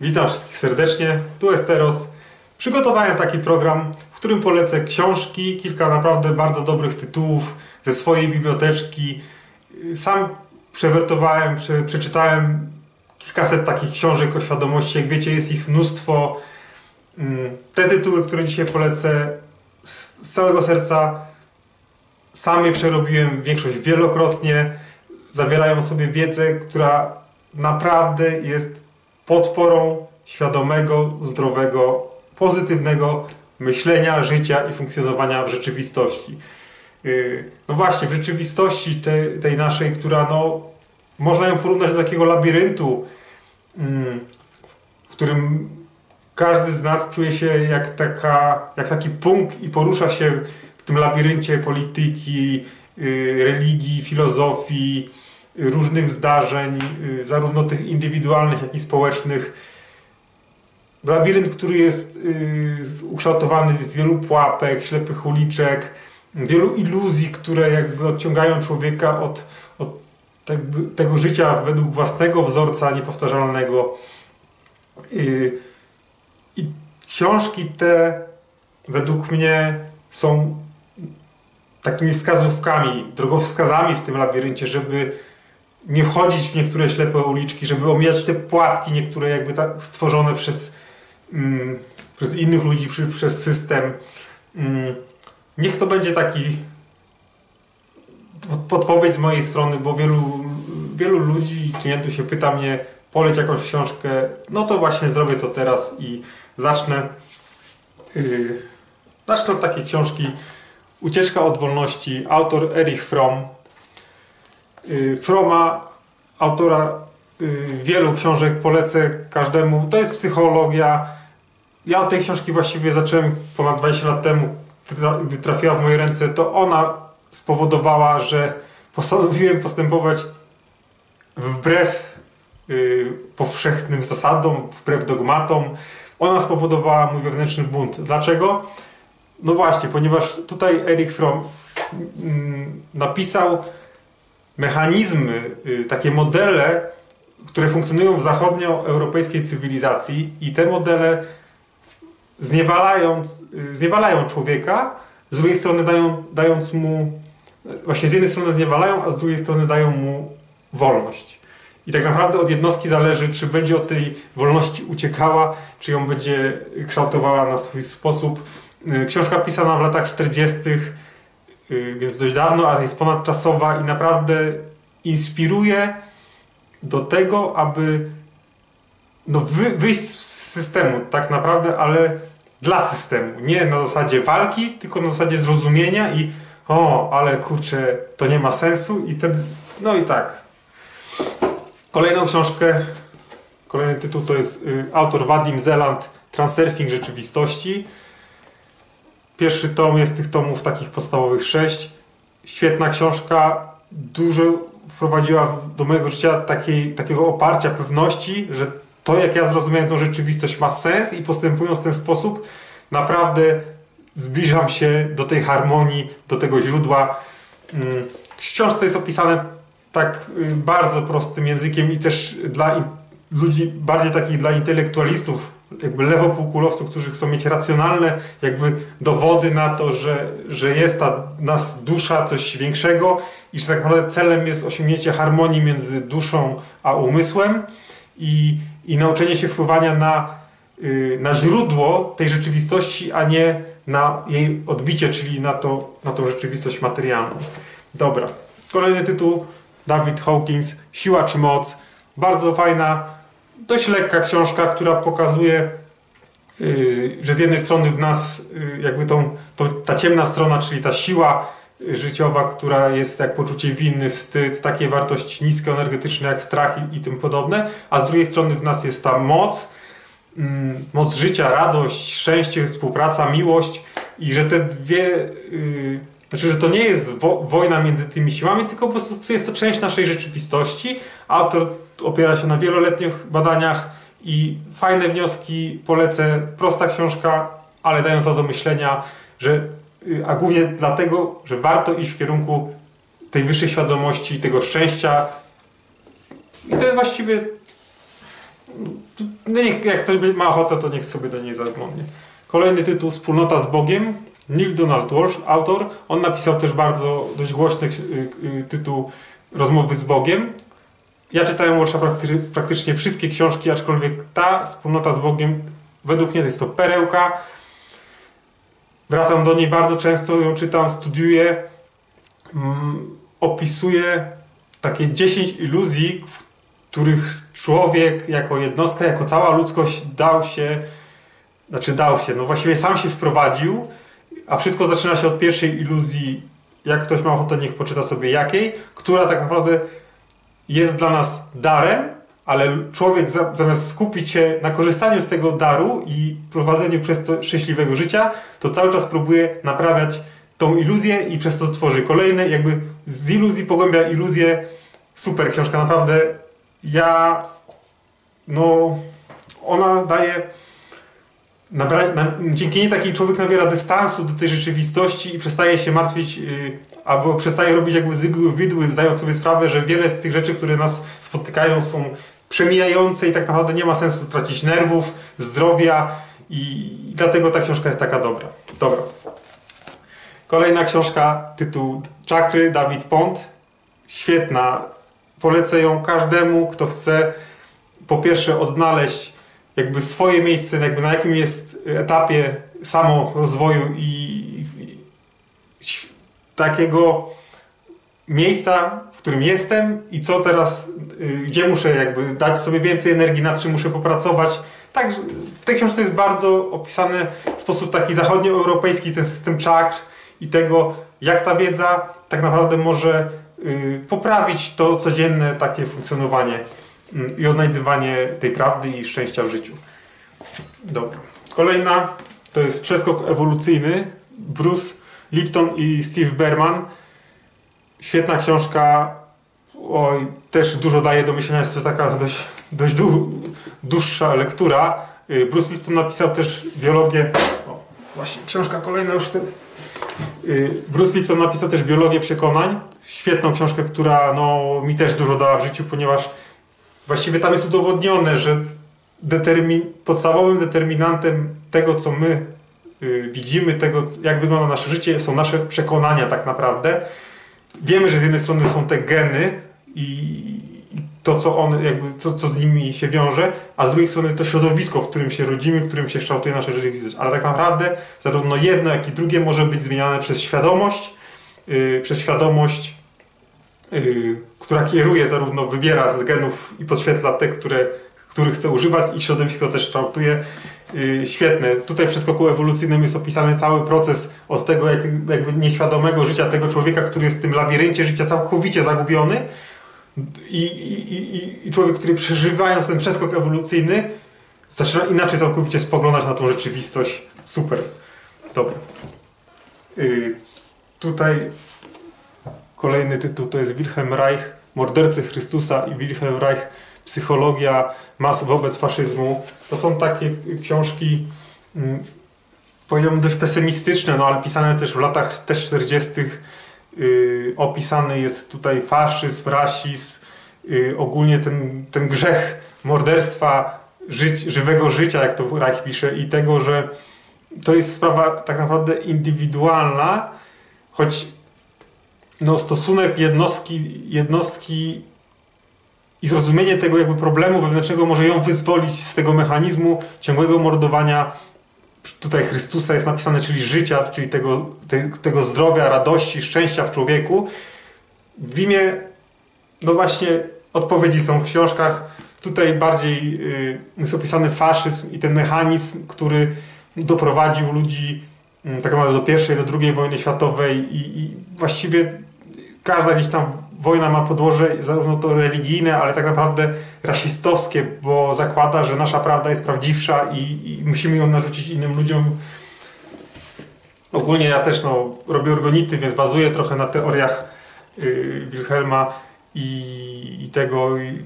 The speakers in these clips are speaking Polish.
Witam wszystkich serdecznie, tu Esteros. Przygotowałem taki program, w którym polecę książki, kilka naprawdę bardzo dobrych tytułów ze swojej biblioteczki. Sam przewertowałem, prze, przeczytałem kilkaset takich książek o świadomości. Jak wiecie, jest ich mnóstwo. Mm, te tytuły, które dzisiaj polecę, z całego serca sam je przerobiłem większość wielokrotnie. Zawierają sobie wiedzę, która naprawdę jest podporą świadomego, zdrowego, pozytywnego myślenia, życia i funkcjonowania w rzeczywistości. Yy, no właśnie, w rzeczywistości tej, tej naszej, która no, można ją porównać do takiego labiryntu, mm, w którym każdy z nas czuje się jak, taka, jak taki punkt i porusza się w tym labiryncie polityki, yy, religii, filozofii, różnych zdarzeń, y, zarówno tych indywidualnych, jak i społecznych. Labirynt, który jest y, ukształtowany z wielu pułapek, ślepych uliczek, wielu iluzji, które jakby odciągają człowieka od, od tego życia według własnego wzorca niepowtarzalnego. Y, I książki te według mnie są takimi wskazówkami, drogowskazami w tym labiryncie, żeby nie wchodzić w niektóre ślepe uliczki, żeby omijać te pułapki niektóre jakby tak stworzone przez, mm, przez innych ludzi, przy, przez system. Mm, niech to będzie taki podpowiedź z mojej strony, bo wielu, wielu ludzi, klientów się pyta mnie, poleć jakąś książkę, no to właśnie zrobię to teraz i zacznę yy, zacznę od takiej książki Ucieczka od wolności, autor Erich Fromm, Froma, autora y, wielu książek, polecę każdemu. To jest psychologia. Ja od tej książki właściwie zacząłem ponad 20 lat temu, gdy trafiła w moje ręce. To ona spowodowała, że postanowiłem postępować wbrew y, powszechnym zasadom, wbrew dogmatom. Ona spowodowała mój wewnętrzny bunt. Dlaczego? No właśnie, ponieważ tutaj Erich Fromm mm, napisał mechanizmy, y, takie modele, które funkcjonują w zachodnioeuropejskiej cywilizacji i te modele y, zniewalają człowieka, z drugiej strony dają, dając mu, właśnie z jednej strony zniewalają, a z drugiej strony dają mu wolność. I tak naprawdę od jednostki zależy, czy będzie od tej wolności uciekała, czy ją będzie kształtowała na swój sposób. Y, książka pisana w latach 40 Y, więc dość dawno, ale jest ponadczasowa i naprawdę inspiruje do tego, aby no, wy, wyjść z systemu tak naprawdę, ale dla systemu. Nie na zasadzie walki, tylko na zasadzie zrozumienia i o, ale kurczę, to nie ma sensu i ten, no i tak. Kolejną książkę, kolejny tytuł to jest y, autor Wadim Zeland Transurfing rzeczywistości. Pierwszy tom jest tych tomów takich podstawowych sześć. Świetna książka, dużo wprowadziła do mojego życia takiej, takiego oparcia, pewności, że to jak ja zrozumiałem tą rzeczywistość ma sens i postępując w ten sposób naprawdę zbliżam się do tej harmonii, do tego źródła. Mm, w książce jest opisane tak y, bardzo prostym językiem i też dla ludzi bardziej takich dla intelektualistów, jakby lewopółkulowców, którzy chcą mieć racjonalne jakby dowody na to, że, że jest ta nas dusza coś większego i że tak naprawdę celem jest osiągnięcie harmonii między duszą a umysłem i, i nauczenie się wpływania na, yy, na źródło tej rzeczywistości, a nie na jej odbicie, czyli na, to, na tą rzeczywistość materialną. Dobra. Kolejny tytuł David Hawkins Siła czy moc. Bardzo fajna, dość lekka książka, która pokazuje, yy, że z jednej strony w nas yy, jakby tą, tą, ta ciemna strona, czyli ta siła życiowa, która jest jak poczucie winy, wstyd, takie wartości niskoenergetyczne jak strach i, i tym podobne, a z drugiej strony w nas jest ta moc, yy, moc życia, radość, szczęście, współpraca, miłość i że te dwie y, znaczy, że to nie jest wo wojna między tymi siłami, tylko po prostu jest to część naszej rzeczywistości. Autor opiera się na wieloletnich badaniach i fajne wnioski polecę. Prosta książka, ale dająca do myślenia, że, y, a głównie dlatego, że warto iść w kierunku tej wyższej świadomości, tego szczęścia. I to jest właściwie No niech, jak ktoś ma ochotę, to niech sobie do niej zaglądnie. Kolejny tytuł Wspólnota z Bogiem. Neil Donald Walsh, autor. On napisał też bardzo dość głośny y, y, tytuł Rozmowy z Bogiem. Ja czytałem Walsha prakty praktycznie wszystkie książki, aczkolwiek ta Wspólnota z Bogiem według mnie to jest to perełka. Wracam do niej bardzo często, ją czytam, studiuję. Mm, opisuje takie 10 iluzji, w których człowiek jako jednostka, jako cała ludzkość dał się, znaczy dał się, no właściwie sam się wprowadził, a wszystko zaczyna się od pierwszej iluzji, jak ktoś ma ochotę, niech poczyta sobie jakiej, która tak naprawdę jest dla nas darem, ale człowiek zamiast skupić się na korzystaniu z tego daru i prowadzeniu przez to szczęśliwego życia, to cały czas próbuje naprawiać tą iluzję i przez to tworzy kolejne, jakby z iluzji pogłębia iluzję. Super książka, naprawdę. Ja, no, ona daje. Nabra, na, dzięki niej taki człowiek nabiera dystansu do tej rzeczywistości i przestaje się martwić, yy, albo przestaje robić jakby z igły widły, zdając sobie sprawę, że wiele z tych rzeczy, które nas spotykają, są przemijające i tak naprawdę nie ma sensu tracić nerwów, zdrowia i, i dlatego ta książka jest taka dobra. Dobra. Kolejna książka, tytuł Czakry, Dawid Pont. Świetna. Polecę ją każdemu, kto chce po pierwsze odnaleźć jakby swoje miejsce, jakby na jakim jest etapie samo rozwoju i, i takiego miejsca, w którym jestem i co teraz, y, gdzie muszę jakby dać sobie więcej energii, nad czym muszę popracować. Tak, w tej książce jest bardzo opisany w sposób taki zachodnioeuropejski ten system czakr, i tego, jak ta wiedza tak naprawdę może y, poprawić to codzienne takie funkcjonowanie i odnajdywanie tej prawdy i szczęścia w życiu. Dobra. Kolejna to jest przeskok ewolucyjny. Bruce Lipton i Steve Berman. Świetna książka. Oj, też dużo daje do myślenia. Jest to taka dość, dość dłuższa lektura. Y, Bruce Lipton napisał też biologię. O, właśnie, książka kolejna już. Y, Bruce Lipton napisał też Biologię Przekonań. Świetną książkę, która no, mi też dużo dała w życiu, ponieważ właściwie tam jest udowodnione, że determin podstawowym determinantem tego, co my y, widzimy, tego, jak wygląda nasze życie, są nasze przekonania tak naprawdę. Wiemy, że z jednej strony są te geny i, to, co on, jakby, co, co z nimi się wiąże, a z drugiej strony to środowisko, w którym się rodzimy, w którym się kształtuje nasza rzeczywistość. Ale tak naprawdę zarówno jedno, jak i drugie może być zmieniane przez świadomość, yy, przez świadomość, która kieruje, zarówno wybiera z genów i podświetla te, które, których chce używać i środowisko też kształtuje. Yy, świetne. Tutaj w przeskoku ewolucyjnym jest opisany cały proces od tego jak, jakby nieświadomego życia tego człowieka, który jest w tym labiryncie życia całkowicie zagubiony, i, i, i człowiek, który przeżywając ten przeskok ewolucyjny, zaczyna inaczej całkowicie spoglądać na tą rzeczywistość. Super. Dobra. Yy, tutaj kolejny tytuł to jest Wilhelm Reich, Mordercy Chrystusa i Wilhelm Reich, Psychologia mas wobec faszyzmu. To są takie książki, mm, powiedziałbym dość pesymistyczne, no ale pisane też w latach też 40 Y, opisany jest tutaj faszyzm, rasizm, y, ogólnie ten, ten grzech morderstwa żyć, żywego życia, jak to Reich pisze, i tego, że to jest sprawa tak naprawdę indywidualna, choć no, stosunek jednostki, jednostki i zrozumienie tego jakby problemu wewnętrznego może ją wyzwolić z tego mechanizmu ciągłego mordowania tutaj Chrystusa jest napisane, czyli życia, czyli tego, te, tego zdrowia, radości, szczęścia w człowieku. W imię, no właśnie, odpowiedzi są w książkach. Tutaj bardziej y, jest opisany faszyzm i ten mechanizm, który doprowadził ludzi y, tak naprawdę do pierwszej, do drugiej wojny światowej i, i właściwie każda gdzieś tam wojna ma podłoże zarówno to religijne, ale tak naprawdę rasistowskie, bo zakłada, że nasza prawda jest prawdziwsza i, i musimy ją narzucić innym ludziom. Ogólnie ja też no, robię organity, więc bazuję trochę na teoriach yy, Wilhelma i, i tego, i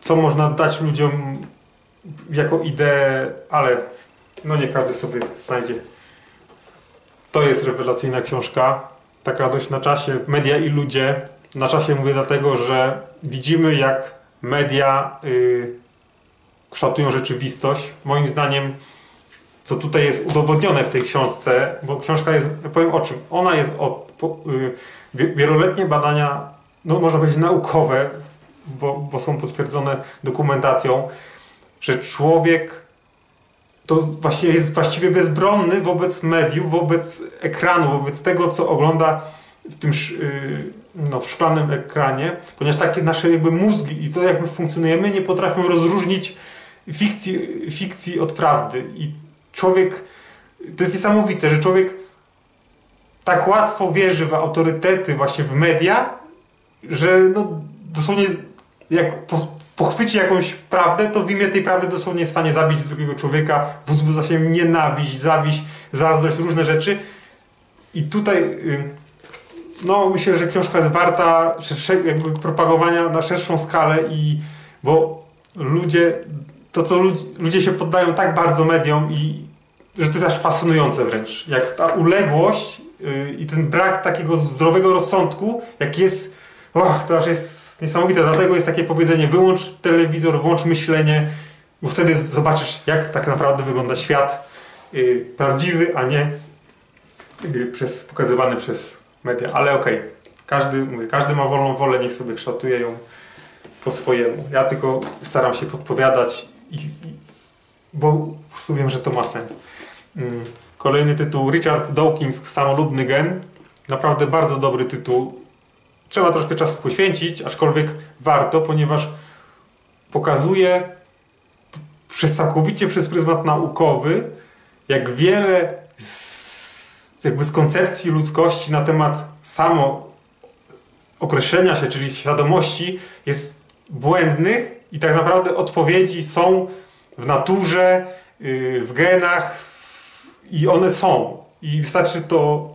co można dać ludziom jako ideę, ale no nie każdy sobie znajdzie. To jest rewelacyjna książka, taka dość na czasie. Media i ludzie na czasie mówię dlatego, że widzimy jak media y, kształtują rzeczywistość. Moim zdaniem, co tutaj jest udowodnione w tej książce, bo książka jest, powiem o czym, ona jest o po, y, wieloletnie badania, no można powiedzieć naukowe, bo, bo są potwierdzone dokumentacją, że człowiek to właśnie jest właściwie bezbronny wobec mediów, wobec ekranu, wobec tego, co ogląda w tym no, w szklanym ekranie, ponieważ takie nasze jakby mózgi i to jak my funkcjonujemy nie potrafią rozróżnić fikcji, fikcji od prawdy. I człowiek, to jest niesamowite, że człowiek tak łatwo wierzy w autorytety właśnie w media, że no dosłownie jak po, pochwyci jakąś prawdę, to w imię tej prawdy dosłownie jest w stanie zabić drugiego człowieka, wzbudza się nienawiść, zawiść, zazdrość, różne rzeczy. I tutaj no myślę, że książka jest warta jakby propagowania na szerszą skalę i bo ludzie, to co ludzie, ludzie się poddają tak bardzo mediom i że to jest aż fascynujące wręcz. Jak ta uległość yy, i ten brak takiego zdrowego rozsądku, jak jest Och, to aż jest niesamowite. Dlatego jest takie powiedzenie: wyłącz telewizor, włącz myślenie, bo wtedy zobaczysz, jak tak naprawdę wygląda świat yy, prawdziwy, a nie yy, przez, pokazywany przez media. Ale okej, okay. każdy, każdy ma wolną wolę, niech sobie kształtuje ją po swojemu. Ja tylko staram się podpowiadać, i, i, bo po prostu wiem, że to ma sens. Mm. Kolejny tytuł Richard Dawkins, Samolubny gen. Naprawdę bardzo dobry tytuł trzeba troszkę czasu poświęcić, aczkolwiek warto, ponieważ pokazuje przez całkowicie przez pryzmat naukowy, jak wiele z, jakby z koncepcji ludzkości na temat samo określenia się, czyli świadomości, jest błędnych i tak naprawdę odpowiedzi są w naturze, y, w genach i one są. I wystarczy to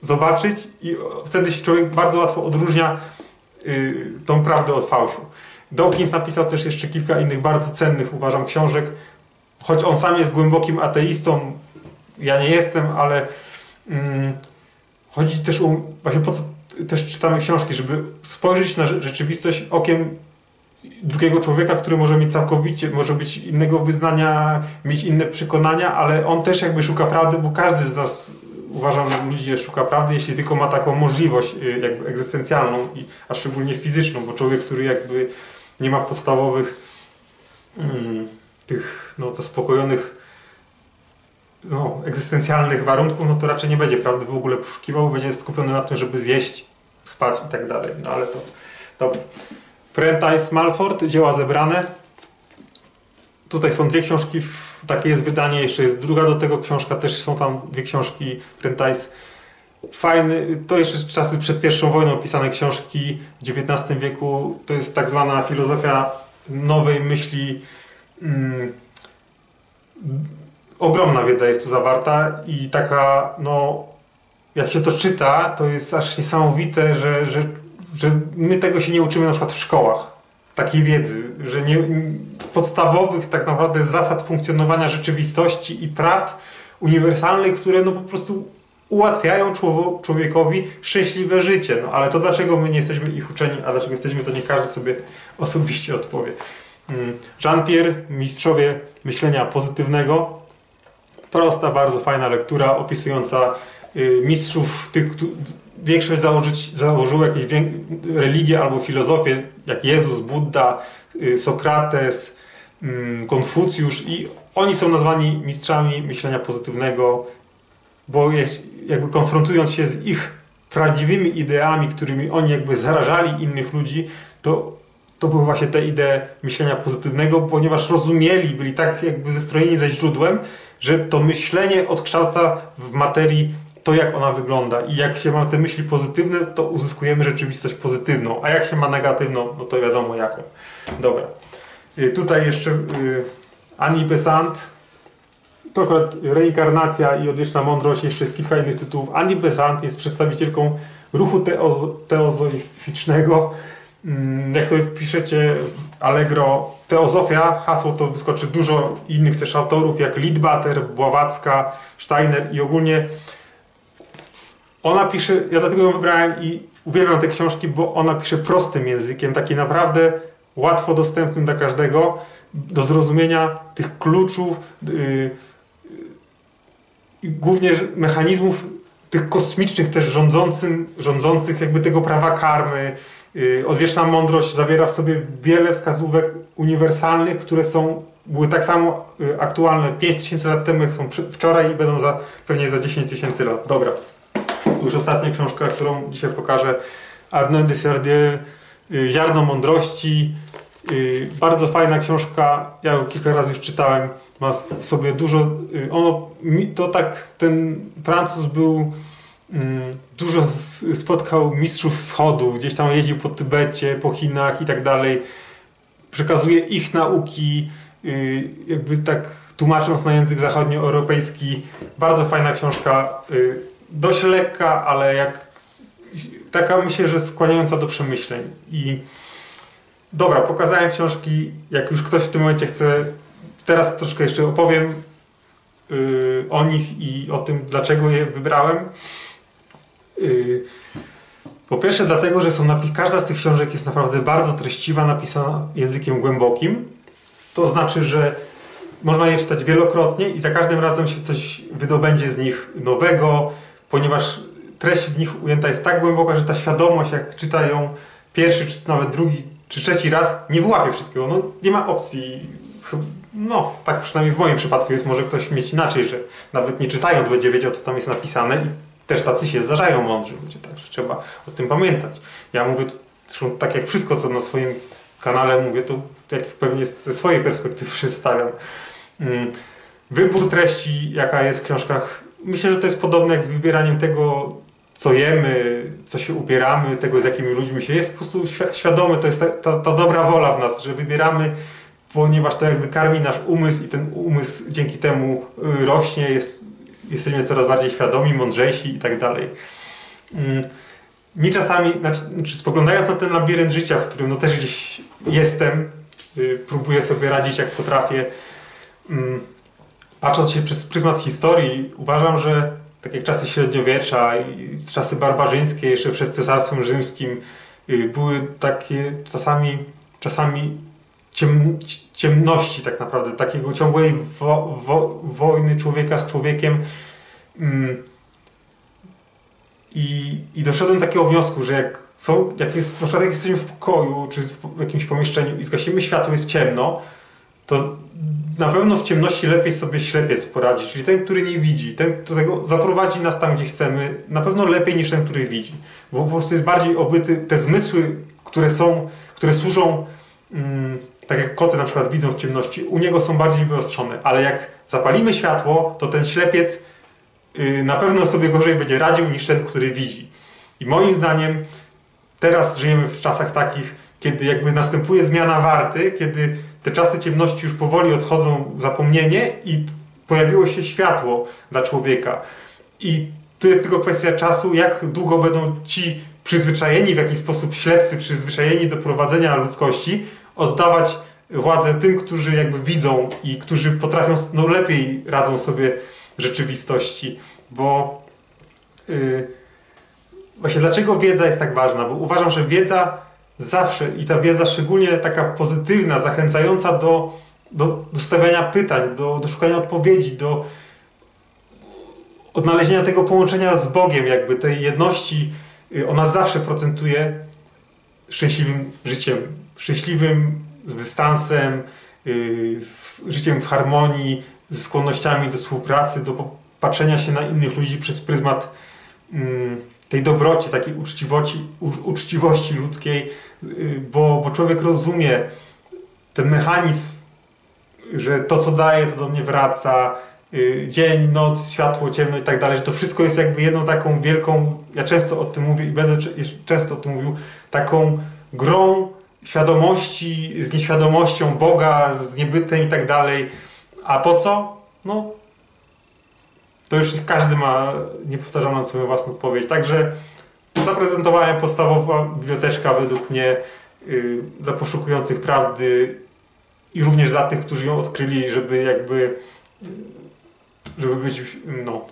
zobaczyć i wtedy się człowiek bardzo łatwo odróżnia y, tą prawdę od fałszu. Dawkins napisał też jeszcze kilka innych bardzo cennych, uważam, książek, choć on sam jest głębokim ateistą, ja nie jestem, ale mm, chodzi też o, właśnie po co też czytamy książki, żeby spojrzeć na rzeczywistość okiem drugiego człowieka, który może mieć całkowicie, może być innego wyznania, mieć inne przekonania, ale on też jakby szuka prawdy, bo każdy z nas uważam, że ludzie szuka prawdy, jeśli tylko ma taką możliwość y, jakby egzystencjalną, i, a szczególnie fizyczną, bo człowiek, który jakby nie ma podstawowych mm, tych no, zaspokojonych no, egzystencjalnych warunków, no to raczej nie będzie prawdy w ogóle poszukiwał, będzie skupiony na tym, żeby zjeść, spać i tak dalej. No ale to dobra. Prentice Malford, dzieła zebrane. Tutaj są dwie książki, takie jest wydanie, jeszcze jest druga do tego książka, też są tam dwie książki Prentice. Fajny, to jeszcze czasy przed pierwszą wojną pisane książki w XIX wieku, to jest tak zwana filozofia nowej myśli. Mm, ogromna wiedza jest tu zawarta i taka, no, jak się to czyta, to jest aż niesamowite, że, że, że my tego się nie uczymy na przykład w szkołach takiej wiedzy, że nie, podstawowych tak naprawdę zasad funkcjonowania rzeczywistości i prawd uniwersalnych, które no po prostu ułatwiają człowiekowi szczęśliwe życie. No ale to dlaczego my nie jesteśmy ich uczeni, a dlaczego jesteśmy, to nie każdy sobie osobiście odpowie. Mm, Jean-Pierre, Mistrzowie Myślenia Pozytywnego. Prosta, bardzo fajna lektura opisująca y, mistrzów tych, większość założyć, założyło jakieś religie albo filozofię, jak Jezus, Buddha, y, Sokrates, mm, Konfucjusz i oni są nazwani mistrzami myślenia pozytywnego, bo jakby konfrontując się z ich prawdziwymi ideami, którymi oni jakby zarażali innych ludzi, to, to były właśnie te idee myślenia pozytywnego, ponieważ rozumieli, byli tak jakby zestrojeni ze źródłem, że to myślenie odkształca w materii to, jak ona wygląda. I jak się ma te myśli pozytywne, to uzyskujemy rzeczywistość pozytywną, a jak się ma negatywną, no to wiadomo jaką. Dobra. Y, tutaj jeszcze y, Annie Besant, to akurat reinkarnacja i odwieczna mądrość, jeszcze jest kilka innych tytułów. Annie Besant jest przedstawicielką ruchu teozoficznego. Mm, jak sobie wpiszecie Allegro Teozofia, hasło to wyskoczy dużo innych też autorów, jak Lidbater, Bławacka, Steiner i ogólnie ona pisze, ja dlatego ją wybrałem i uwielbiam te książki, bo ona pisze prostym językiem, taki naprawdę łatwo dostępnym dla każdego. do zrozumienia tych kluczów, yy, głównie mechanizmów tych kosmicznych też rządzącym, rządzących jakby tego prawa karmy. Yy, odwieczna mądrość zawiera w sobie wiele wskazówek uniwersalnych, które są były tak samo y, aktualne 5000 lat temu, jak są wczoraj i będą za, pewnie za 10 tysięcy lat. Dobra. Już ostatnia książka, którą dzisiaj pokażę. Arnaud Desardieu, y, Ziarno Mądrości. Y, bardzo fajna książka. Ja ją kilka razy już czytałem. Ma w sobie dużo... Ono, to tak, ten Francuz był mm, dużo spotkał mistrzów wschodu, gdzieś tam jeździł po Tybecie, po Chinach i tak dalej. Przekazuje ich nauki, Y, jakby tak tłumacząc na język zachodnioeuropejski, bardzo fajna książka, y, dość lekka, ale jak taka myślę, że skłaniająca do przemyśleń. I dobra, pokazałem książki, jak już ktoś w tym momencie chce, teraz troszkę jeszcze opowiem y, o nich i o tym, dlaczego je wybrałem. Po pierwsze dlatego, że są każda z tych książek jest naprawdę bardzo treściwa, napisana językiem głębokim to znaczy, że można je czytać wielokrotnie i za każdym razem się coś wydobędzie z nich nowego, ponieważ treść w nich ujęta jest tak głęboka, że ta świadomość, jak czyta ją pierwszy, czy nawet drugi, czy trzeci raz, nie wyłapie wszystkiego. No, nie ma opcji. No, tak przynajmniej w moim przypadku jest. Może ktoś mieć inaczej, że nawet nie czytając będzie wiedział, co tam jest napisane i też tacy się zdarzają mądrzy ludzie, także trzeba o tym pamiętać. Ja mówię, zresztą tak jak wszystko, co na swoim kanale mówię, to jak pewnie ze swojej perspektywy przedstawiam. Mm, wybór treści, jaka jest w książkach, myślę, że to jest podobne jak z wybieraniem tego, co jemy, co się ubieramy, tego z jakimi ludźmi się jest, po prostu świadome, to jest ta, ta, ta dobra wola w nas, że wybieramy, ponieważ to jakby karmi nasz umysł i ten umysł dzięki temu y, rośnie, jest, jesteśmy coraz bardziej świadomi, mądrzejsi i tak dalej. Mm, mi czasami, znaczy, znaczy, spoglądając na ten labirynt życia, w którym no też gdzieś jestem, yy, próbuję sobie radzić jak potrafię, yy, patrząc się przez pryzmat historii, uważam, że tak jak czasy średniowiecza i czasy barbarzyńskie jeszcze przed Cesarstwem Rzymskim yy, były takie czasami, czasami ciem, ciemności tak naprawdę, takiego ciągłej wo, wo, wojny człowieka z człowiekiem. Mm, i, I doszedłem do takiego wniosku, że jak są, jak jest, na przykład jak jesteśmy w pokoju, czy w jakimś pomieszczeniu i zgasimy światło, jest ciemno, to na pewno w ciemności lepiej sobie ślepiec poradzi, czyli ten, który nie widzi, ten, którego zaprowadzi nas tam, gdzie chcemy, na pewno lepiej niż ten, który widzi, bo po prostu jest bardziej obyty, te zmysły, które są, które służą, mm, tak jak koty na przykład widzą w ciemności, u niego są bardziej wyostrzone, ale jak zapalimy światło, to ten ślepiec Y, na pewno sobie gorzej będzie radził niż ten, który widzi. I moim zdaniem teraz żyjemy w czasach takich, kiedy jakby następuje zmiana warty, kiedy te czasy ciemności już powoli odchodzą w zapomnienie i pojawiło się światło dla człowieka. I tu jest tylko kwestia czasu, jak długo będą ci przyzwyczajeni w jakiś sposób ślepcy, przyzwyczajeni do prowadzenia ludzkości, oddawać władzę tym, którzy jakby widzą i którzy potrafią, no lepiej radzą sobie rzeczywistości, bo yy, właśnie dlaczego wiedza jest tak ważna? Bo uważam, że wiedza zawsze i ta wiedza szczególnie taka pozytywna, zachęcająca do, do, do stawiania pytań, do, do szukania odpowiedzi, do odnalezienia tego połączenia z Bogiem, jakby tej jedności, y, ona zawsze procentuje szczęśliwym życiem, szczęśliwym z dystansem, yy, życiem w harmonii, ze skłonnościami do współpracy, do patrzenia się na innych ludzi przez pryzmat mm, tej dobroci, takiej uczciwości, uczciwości ludzkiej, y, bo, bo człowiek rozumie ten mechanizm, że to, co daje, to do mnie wraca, y, dzień, noc, światło, ciemno i tak dalej, że to wszystko jest jakby jedną taką wielką, ja często o tym mówię i będę często o tym mówił, taką grą świadomości z nieświadomością Boga, z niebytem i tak dalej, a po co? No, to już każdy ma niepowtarzalną swoją własną odpowiedź. Także zaprezentowałem podstawowa biblioteczka według mnie yy, dla poszukujących prawdy i również dla tych, którzy ją odkryli, żeby jakby yy, żeby być, no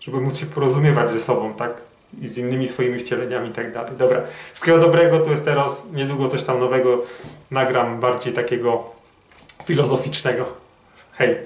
żeby móc się porozumiewać ze sobą, tak? i z innymi swoimi wcieleniami i tak dalej. Dobra, wszystkiego dobrego, tu jest teraz niedługo coś tam nowego nagram, bardziej takiego filozoficznego. Hej!